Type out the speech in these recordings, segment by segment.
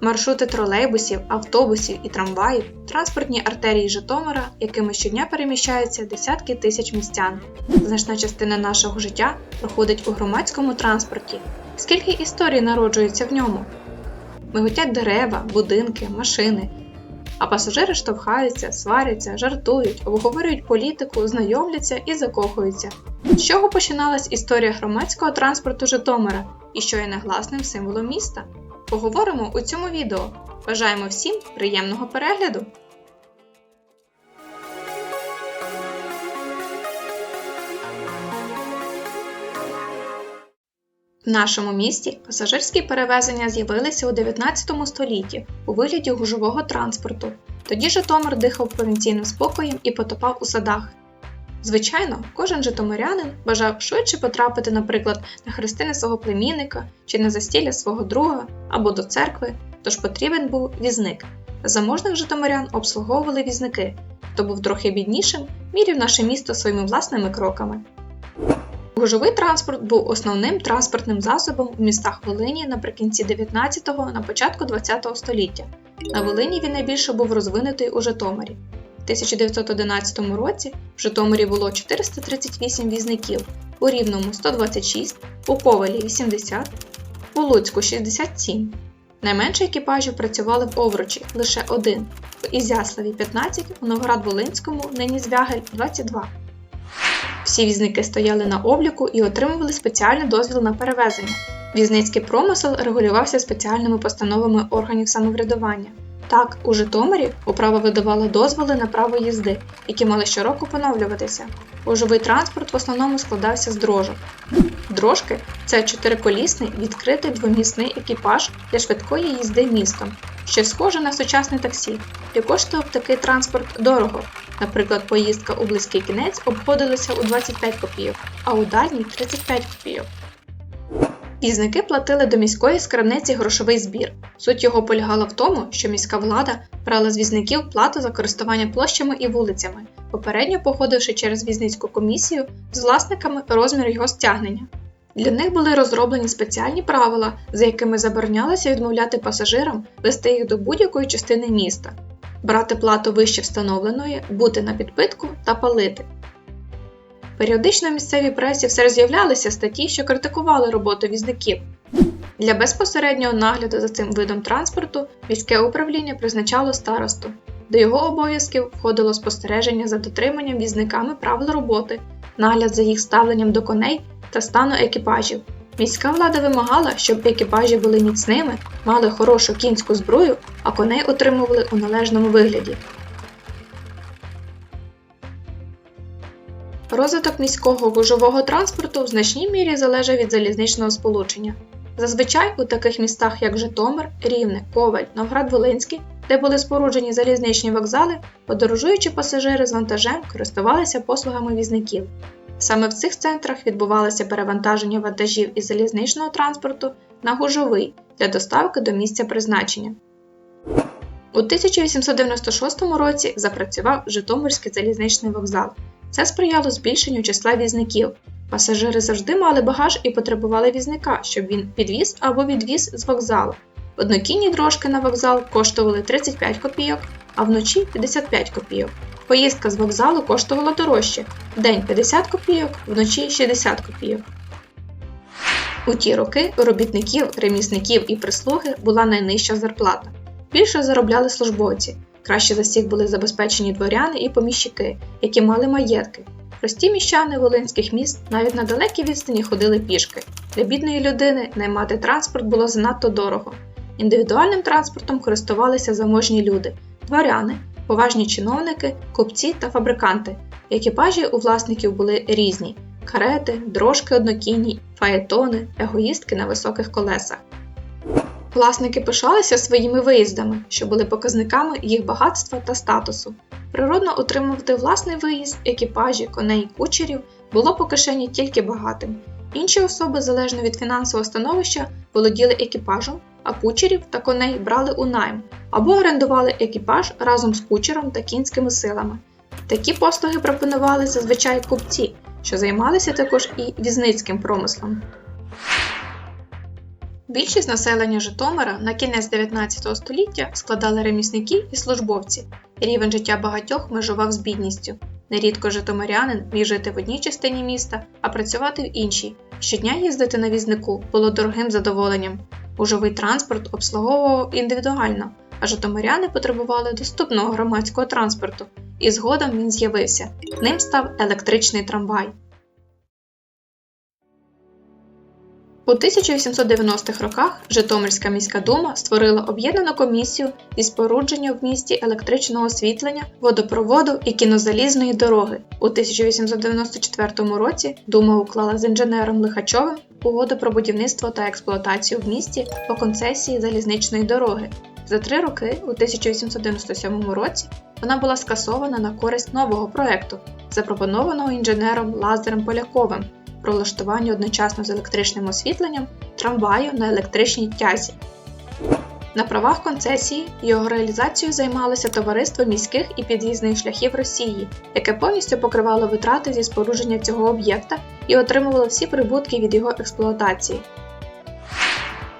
Маршрути тролейбусів, автобусів і трамваїв, транспортні артерії Житомира, якими щодня переміщаються десятки тисяч містян. Значна частина нашого життя проходить у громадському транспорті. Скільки історій народжується в ньому? Миготять дерева, будинки, машини. А пасажири штовхаються, сваряться, жартують, обговорюють політику, знайомляться і закохуються. З чого починалась історія громадського транспорту Житомира і що є негласним символом міста? Поговоримо у цьому відео. Бажаємо всім приємного перегляду! В нашому місті пасажирські перевезення з'явилися у 19 столітті у вигляді гужового транспорту. Тоді Житомир дихав провінційним спокоєм і потопав у садах. Звичайно, кожен житомирянин бажав швидше потрапити, наприклад, на хрестини свого племінника чи на застілля свого друга або до церкви, тож потрібен був візник. Заможних житомирян обслуговували візники, хто був трохи біднішим, мірів наше місто своїми власними кроками. Гужовий транспорт був основним транспортним засобом у містах Волині наприкінці 19-го на початку 20-го століття. На Волині він найбільше був розвинутий у Житомирі. У 1911 році в Житомирі було 438 візників, у Рівному 126, у Ковалі 80, у Луцьку 67. Найменше екіпажів працювали в Овручі лише один, в Ізяславі 15, у Новоград-Волинському, нині Звягель 22. Всі візники стояли на обліку і отримували спеціальний дозвіл на перевезення. Візницький промисел регулювався спеціальними постановами органів самоврядування. Так, у Житомирі управа видавала дозволи на право їзди, які мали щороку поновлюватися. Гужовий транспорт в основному складався з дрожок. Дрожки це чотириколісний відкритий двомісний екіпаж для швидкої їзди містом, що схоже на сучасне таксі, і коштував такий транспорт дорого. Наприклад, поїздка у близький кінець обходилася у 25 копійок, а у дальній 35 копійок. Візники платили до міської скарбниці грошовий збір. Суть його полягала в тому, що міська влада брала з візників плату за користування площами і вулицями, попередньо походивши через візницьку комісію з власниками розмір його стягнення. Для них були розроблені спеціальні правила, за якими заборонялося відмовляти пасажирам вести їх до будь-якої частини міста, брати плату вище встановленої, бути на підпитку та палити. Періодично в місцевій пресі все з'являлися статті, що критикували роботу візників. Для безпосереднього нагляду за цим видом транспорту міське управління призначало старосту. До його обов'язків входило спостереження за дотриманням візниками правил роботи, нагляд за їх ставленням до коней та стану екіпажів. Міська влада вимагала, щоб екіпажі були міцними, мали хорошу кінську зброю, а коней отримували у належному вигляді. Розвиток міського гужового транспорту в значній мірі залежав від залізничного сполучення. Зазвичай у таких містах, як Житомир, Рівне, Коваль, Новград-Волинський, де були споруджені залізничні вокзали, подорожуючі пасажири з вантажем користувалися послугами візників. Саме в цих центрах відбувалося перевантаження вантажів із залізничного транспорту на гужовий для доставки до місця призначення. У 1896 році запрацював Житомирський залізничний вокзал. Це сприяло збільшенню числа візників. Пасажири завжди мали багаж і потребували візника, щоб він підвіз або відвіз з вокзалу. Однокінні дрожки на вокзал коштували 35 копійок, а вночі 55 копійок. Поїздка з вокзалу коштувала дорожче вдень 50 копійок, вночі 60 копійок. У ті роки у робітників, ремісників і прислуги була найнижча зарплата. Більше заробляли службовці. Краще за всіх були забезпечені дворяни і поміщики, які мали маєтки. Прості міщани волинських міст навіть на далекі відстані ходили пішки. Для бідної людини наймати транспорт було занадто дорого. Індивідуальним транспортом користувалися заможні люди, дворяни, поважні чиновники, купці та фабриканти. Екіпажі у власників були різні: карети, дрожки однокінні, фаєтони, егоїстки на високих колесах. Власники пишалися своїми виїздами, що були показниками їх багатства та статусу. Природно отримувати власний виїзд, екіпажі, коней кучерів було по кишені тільки багатим. Інші особи, залежно від фінансового становища, володіли екіпажем, а кучерів та коней брали у найм або орендували екіпаж разом з кучером та кінськими силами. Такі послуги пропонували зазвичай купці, що займалися також і візницьким промислом. Більшість населення Житомира на кінець 19 століття складали ремісники і службовці. Рівень життя багатьох межував з бідністю. Нерідко житомирянин міг жити в одній частині міста, а працювати в іншій. Щодня їздити на візнику було дорогим задоволенням. Гужовий транспорт обслуговував індивідуально, а житомиряни потребували доступного громадського транспорту, і згодом він з'явився. Ним став електричний трамвай. У 1890-х роках Житомирська міська дума створила об'єднану комісію зі спорудження в місті електричного освітлення, водопроводу і кінозалізної дороги. У 1894 році дума уклала з інженером Лихачовим угоду про будівництво та експлуатацію в місті по концесії залізничної дороги. За три роки, у 1897 році, вона була скасована на користь нового проекту, запропонованого інженером Лазарем Поляковим про одночасно з електричним освітленням трамваю на електричній тязі. На правах концесії його реалізацією займалося Товариство міських і під'їзних шляхів Росії, яке повністю покривало витрати зі спорудження цього об'єкта і отримувало всі прибутки від його експлуатації.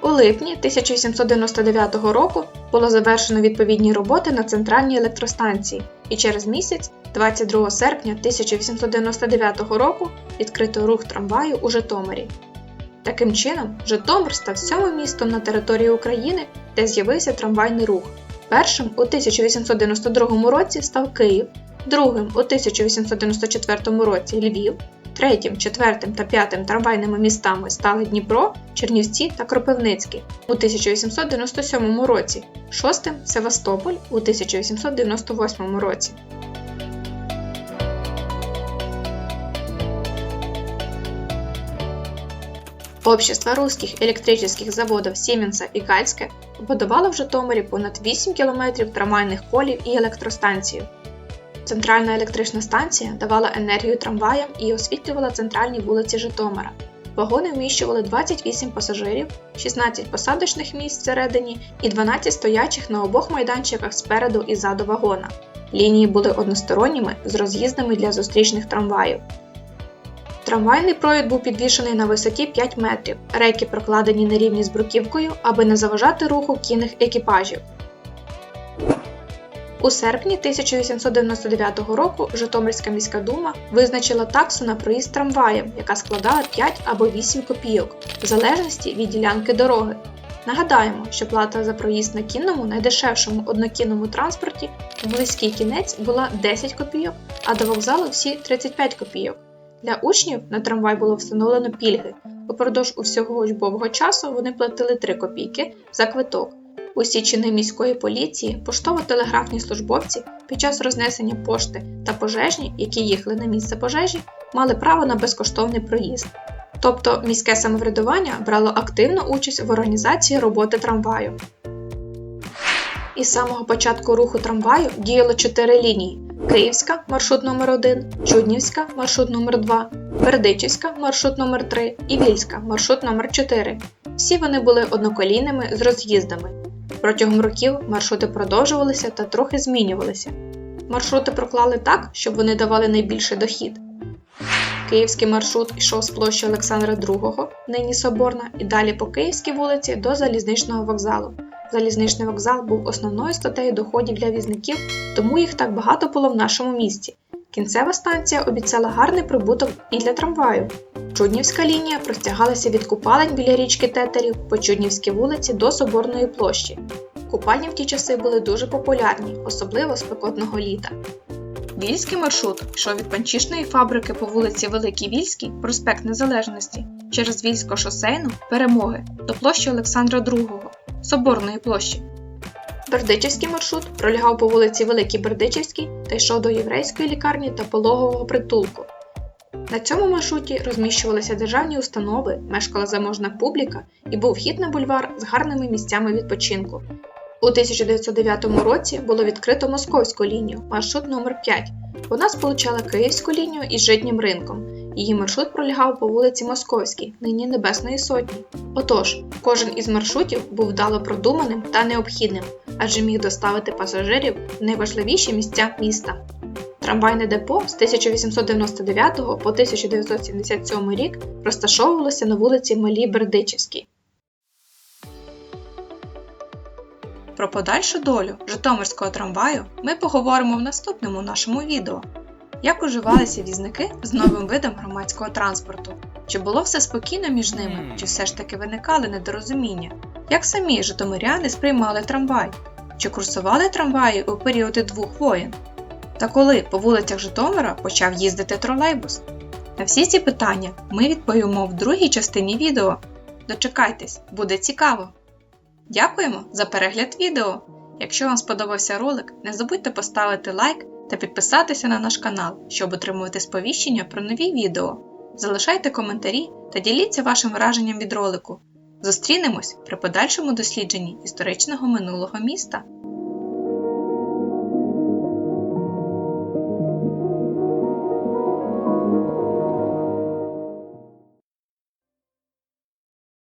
У липні 1899 року було завершено відповідні роботи на центральній електростанції, і через місяць, 22 серпня 1899 року, відкрито рух трамваю у Житомирі. Таким чином, Житомир став сьомим містом на території України, де з'явився трамвайний рух. Першим у 1892 році став Київ, другим у 1894 році Львів, Третім, четвертим та п'ятим трамвайними містами стали Дніпро, Чернівці та Кропивницький у 1897 році, шостим Севастополь у 1898 році. Общество русских електрических заводів Сіменса і Гальське побудувало в Житомирі понад 8 км трамвайних колів і електростанцію. Центральна електрична станція давала енергію трамваям і освітлювала центральні вулиці Житомира. Вагони вміщували 28 пасажирів, 16 посадочних місць всередині і 12 стоячих на обох майданчиках спереду і ззаду вагона. Лінії були односторонніми з роз'їздами для зустрічних трамваїв. Трамвайний провід був підвішений на висоті 5 метрів, рейки прокладені на рівні з бруківкою, аби не заважати руху кінних екіпажів. У серпні 1899 року Житомирська міська дума визначила таксу на проїзд трамваєм, яка складала 5 або 8 копійок, в залежності від ділянки дороги. Нагадаємо, що плата за проїзд на кінному найдешевшому однокінному транспорті в близький кінець була 10 копійок, а до вокзалу всі 35 копійок. Для учнів на трамвай було встановлено пільги. Упродовж усього учбового часу вони платили 3 копійки за квиток. Усі чини міської поліції, поштово-телеграфні службовці під час рознесення пошти та пожежні, які їхали на місце пожежі, мали право на безкоштовний проїзд. Тобто міське самоврядування брало активну участь в організації роботи трамваю. Із самого початку руху трамваю діяло чотири лінії: Київська маршрут номер 1 Чуднівська маршрут номер 2 Бердичівська маршрут номер 3 і Вільська маршрут номер 4 Всі вони були одноколійними з роз'їздами. Протягом років маршрути продовжувалися та трохи змінювалися. Маршрути проклали так, щоб вони давали найбільший дохід. Київський маршрут йшов з площі Олександра II, нині Соборна, і далі по Київській вулиці до залізничного вокзалу. Залізничний вокзал був основною статтею доходів для візників, тому їх так багато було в нашому місті. Кінцева станція обіцяла гарний прибуток і для трамваю. Чуднівська лінія простягалася від купалень біля річки Тетерів по Чуднівській вулиці до Соборної площі. Купальні в ті часи були дуже популярні, особливо спекотного літа. Вільський маршрут йшов від панчішної фабрики по вулиці Великій Вільській, проспект Незалежності, через Вільсько шосейну перемоги до площі Олександра II, Соборної площі. Бердичівський маршрут пролягав по вулиці Великій Бердичівській та йшов до єврейської лікарні та пологового притулку. На цьому маршруті розміщувалися державні установи, мешкала заможна публіка і був вхід на бульвар з гарними місцями відпочинку. У 1909 році було відкрито московську лінію, маршрут номер 5 Вона сполучала Київську лінію із житнім ринком. Її маршрут пролягав по вулиці Московській, нині Небесної Сотні. Отож, кожен із маршрутів був вдало продуманим та необхідним, адже міг доставити пасажирів в найважливіші місця міста. Трамвайне депо з 1899 по 1977 рік розташовувалося на вулиці Малій Бердичівській. Про подальшу долю Житомирського трамваю ми поговоримо в наступному нашому відео. Як уживалися візники з новим видом громадського транспорту? Чи було все спокійно між ними, чи все ж таки виникали недорозуміння? Як самі житомиряни сприймали трамвай? Чи курсували трамваї у періоди двох воєн? Та коли по вулицях Житомира почав їздити тролейбус? На всі ці питання ми відповімо в другій частині відео. Дочекайтесь, буде цікаво! Дякуємо за перегляд відео! Якщо вам сподобався ролик, не забудьте поставити лайк та підписатися на наш канал, щоб отримувати сповіщення про нові відео. Залишайте коментарі та діліться вашим враженням від ролику. Зустрінемось при подальшому дослідженні історичного минулого міста.